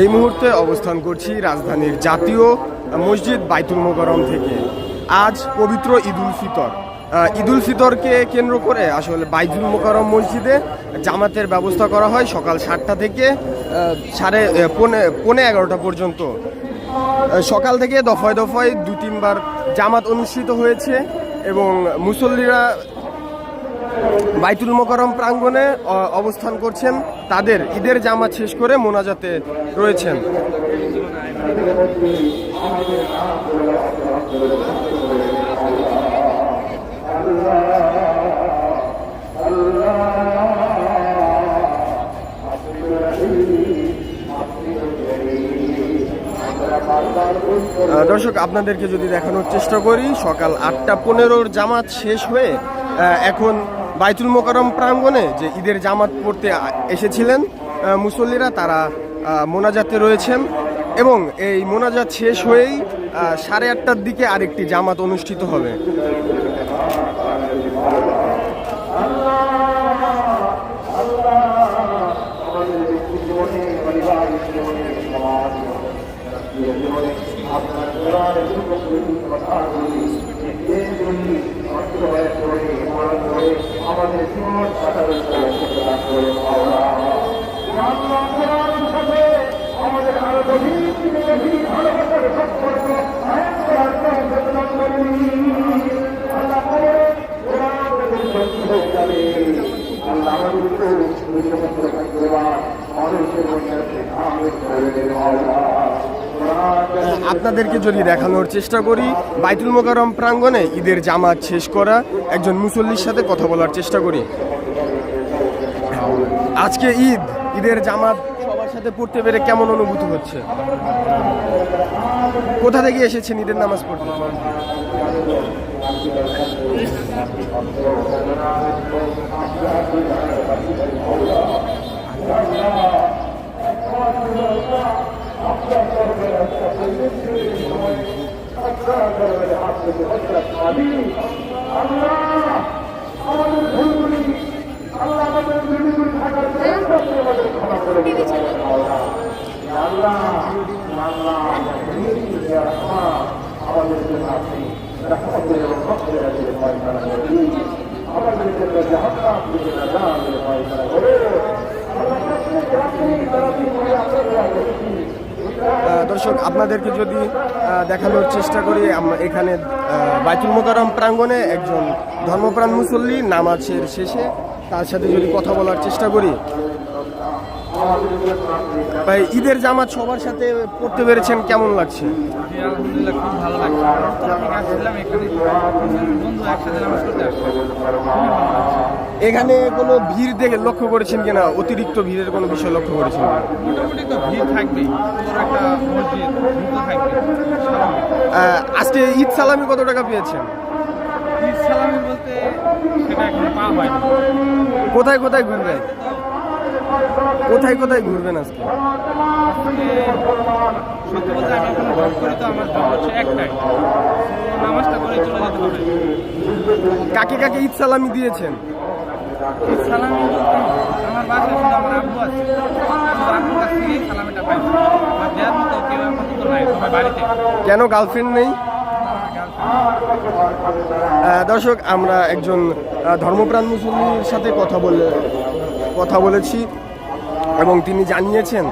এই মুহূর্তে অবস্থান করছি রাজধানীর জাতীয় মসজিদ বাইতুল মোকারম থেকে। আজ পবিত্র ঈদুল ফিতর। ঈদুল ফিতরকে কেন্দ্র করে আসলে বাইতুল মোকারম মসজিদে জামাতের ব্যবস্থা করা হয় সকাল সাতটা থেকে সাড়ে পৌনে পৌনে এগারোটা পর্যন্ত। সকাল থেকে দফায় দফায় দু তিনবার জামাত অনুষ্ঠিত হয়েছে এবং মুসল্লিরা বাইতুল মোকারম প্রাঙ্গণে অবস্থান করছেন তাদের ঈদের জামাত শেষ করে মোনাজাতে রয়েছেন। দর্শক, আপনাদেরকে যদি দেখানোর চেষ্টা করি, সকাল আটটা পনেরোর জামাত শেষ হয়ে এখন বাইতুল মোকারম প্রাঙ্গণে যে ঈদের জামাত পড়তে এসেছিলেন মুসল্লিরা, তারা মোনাজাতে রয়েছেন এবং এই মোনাজাত শেষ হয়েই সাড়ে আটটার দিকে আরেকটি জামাত অনুষ্ঠিত হবে। আমাদের জীবন কাটানোর সাথে আমাদের আরও গভীর ভালোবাসার সম্পর্ক আয়ন করার জন্য আপনাদেরকে যদি দেখানোর চেষ্টা করি, বাইতুল মোকারম প্রাঙ্গণে ঈদের জামাত শেষ করা, একজন মুসল্লির সাথে কথা বলার চেষ্টা করি। আজকে ঈদ, ঈদের জামাত সবার সাথে পড়তে পেরে কেমন অনুভূতি হচ্ছে? কোথা থেকে এসেছেন ঈদের নামাজ পড়তে? আহ, দর্শক, আপনাদেরকে যদি দেখানোর চেষ্টা করি এখানে বাইতুল মোকারম প্রাঙ্গণে একজন ধর্মপ্রাণ মুসল্লি নামাজের শেষে তার সাথে যদি কথা বলার চেষ্টা করি ভাই ঈদের জামাত সবার সাথে পড়তে পেরেছেন কেমন লাগছে? এখানে কোনো ভিড় দেখে লক্ষ্য করেছেন কিনা অতিরিক্ত ভিড়ের কোনো বিষয় লক্ষ্য করেছেন? মোটামুটি তো ভিড় থাকবে। আজকে ঈদ সালামি কত টাকা পেয়েছেন? ঈদ সালামি বলতে সেটা এখন পাওয়া হয়নি। কোথায় কোথায় ঘুরবেন? কোথায় কোথায় ঘুরবেন আজকে? আজকে সত্যি বলতে আমি এখন জব করি তো আমার জব হচ্ছে একটাই। নামাজটা করে চলে যেতে হবে। কাকে কাকে ঈদ সালামি দিয়েছেন? ঈদ সালামি আমার বাসায় শুধু আমার আব্বু আছে। আব্বুর কাছ থেকেই সালামিটা পাইছি আর দেওয়ার মতো কেউ আপাতত নাই সবাই বাড়িতে। কেন গার্লফ্রেন্ড নেই? দর্শক আমরা একজন ধর্মপ্রাণ মুসল্লির সাথে কথা বলে কথা বলেছি এবং তিনি জানিয়েছেন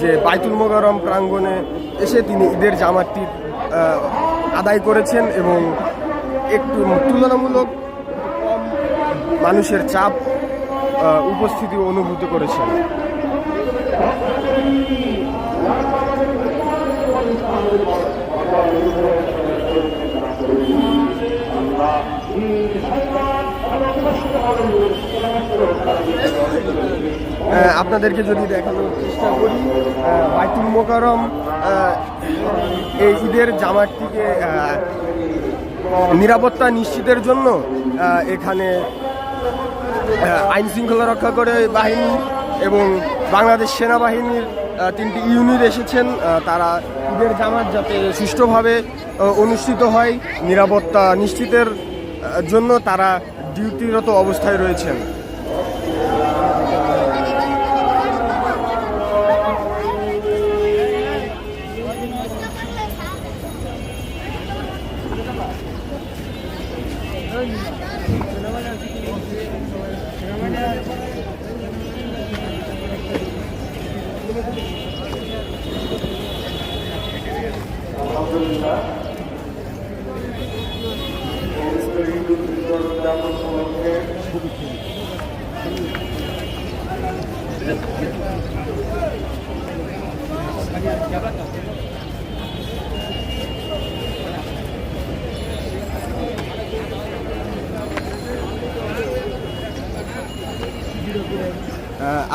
যে বাইতুল মোকারম প্রাঙ্গণে এসে তিনি ঈদের জামাতটি আদায় করেছেন এবং একটু তুলনামূলক মানুষের চাপ উপস্থিতি অনুভূত করেছেন। আপনাদেরকে যদি দেখানোর চেষ্টা করি বাইতুল মোকারম এই ঈদের জামাতটিকে নিরাপত্তা নিশ্চিতের জন্য এখানে আইন শৃঙ্খলা রক্ষা করে বাহিনী এবং বাংলাদেশ সেনাবাহিনীর তিনটি ইউনিট এসেছেন তারা ঈদের জামাত যাতে সুষ্ঠুভাবে অনুষ্ঠিত হয়, নিরাপত্তা নিশ্চিতের জন্য তারা ডিউটিরত অবস্থায় রয়েছেন।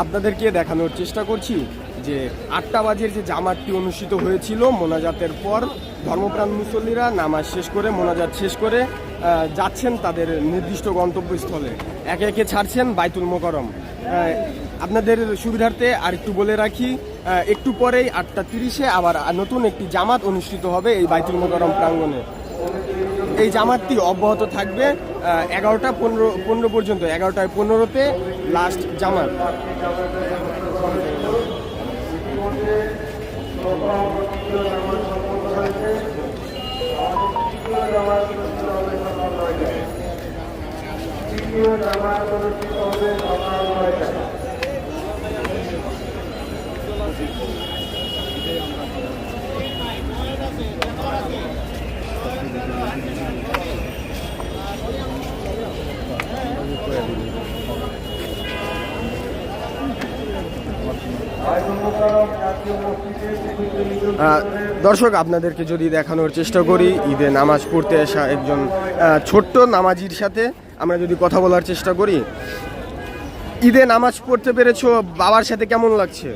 আপনাদেরকে দেখানোর চেষ্টা করছি যে আটটা বাজের যে জামাতটি অনুষ্ঠিত হয়েছিল, মোনাজাতের পর ধর্মপ্রাণ মুসল্লিরা নামাজ শেষ করে, মোনাজাত শেষ করে যাচ্ছেন তাদের নির্দিষ্ট গন্তব্যস্থলে। একে একে ছাড়ছেন বাইতুল মোকরম আপনাদের সুবিধার্থে আর একটু বলে রাখি একটু পরেই আটটা তিরিশে আবার নতুন একটি জামাত অনুষ্ঠিত হবে এই বাইতুল মোকরম প্রাঙ্গণে। এই জামাতটি অব্যাহত থাকবে এগারোটা পনেরো পনেরো পর্যন্ত, এগারোটায় পনেরোতে লাস্ট জামাত। দর্শক আপনাদেরকে যদি দেখানোর চেষ্টা করি ঈদে নামাজ পড়তে আসা একজন ছোট্ট নামাজির সাথে আমরা যদি কথা বলার চেষ্টা করি, ঈদে নামাজ পড়তে পেরেছ, বাবার সাথে কেমন লাগছে?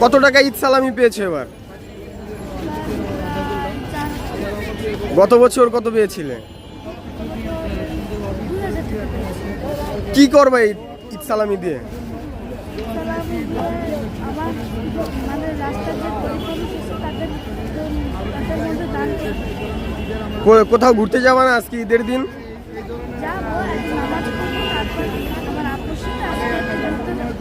কত টাকা ঈদ সালামি পেয়েছে এবার? গত বছর কত পেয়েছিলে? কি করবে ঈদ সালামি দিয়ে আমার মানে রাস্তার যে পরিক্রমা করছে তাদের তাদের মধ্যে দান কো- কোথাও ঘুরতে যাবা না আজকে ঈদের দিন যাব এখন নামাজ পড়ব তারপর আমার আপুর সাথে আজকে ঘুরতে যাব।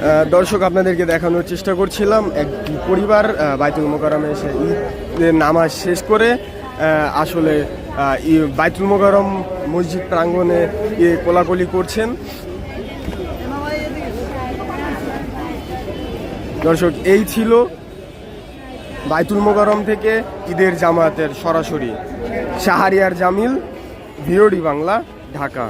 আহ, দর্শক আপনাদেরকে দেখানোর চেষ্টা করছিলাম। একটি পরিবার বাইতুল মোকারমে এসে ঈদের নামাজ শেষ করে আসলে বাইতুল মোকারম মসজিদ প্রাঙ্গণে কোলাকুলি করছেন। দর্শক এই ছিল বাইতুল মোকারম থেকে ঈদের জামায়াতের সরাসরি। শাহারিয়ার জামিল ভিওডি বাংলা ঢাকা।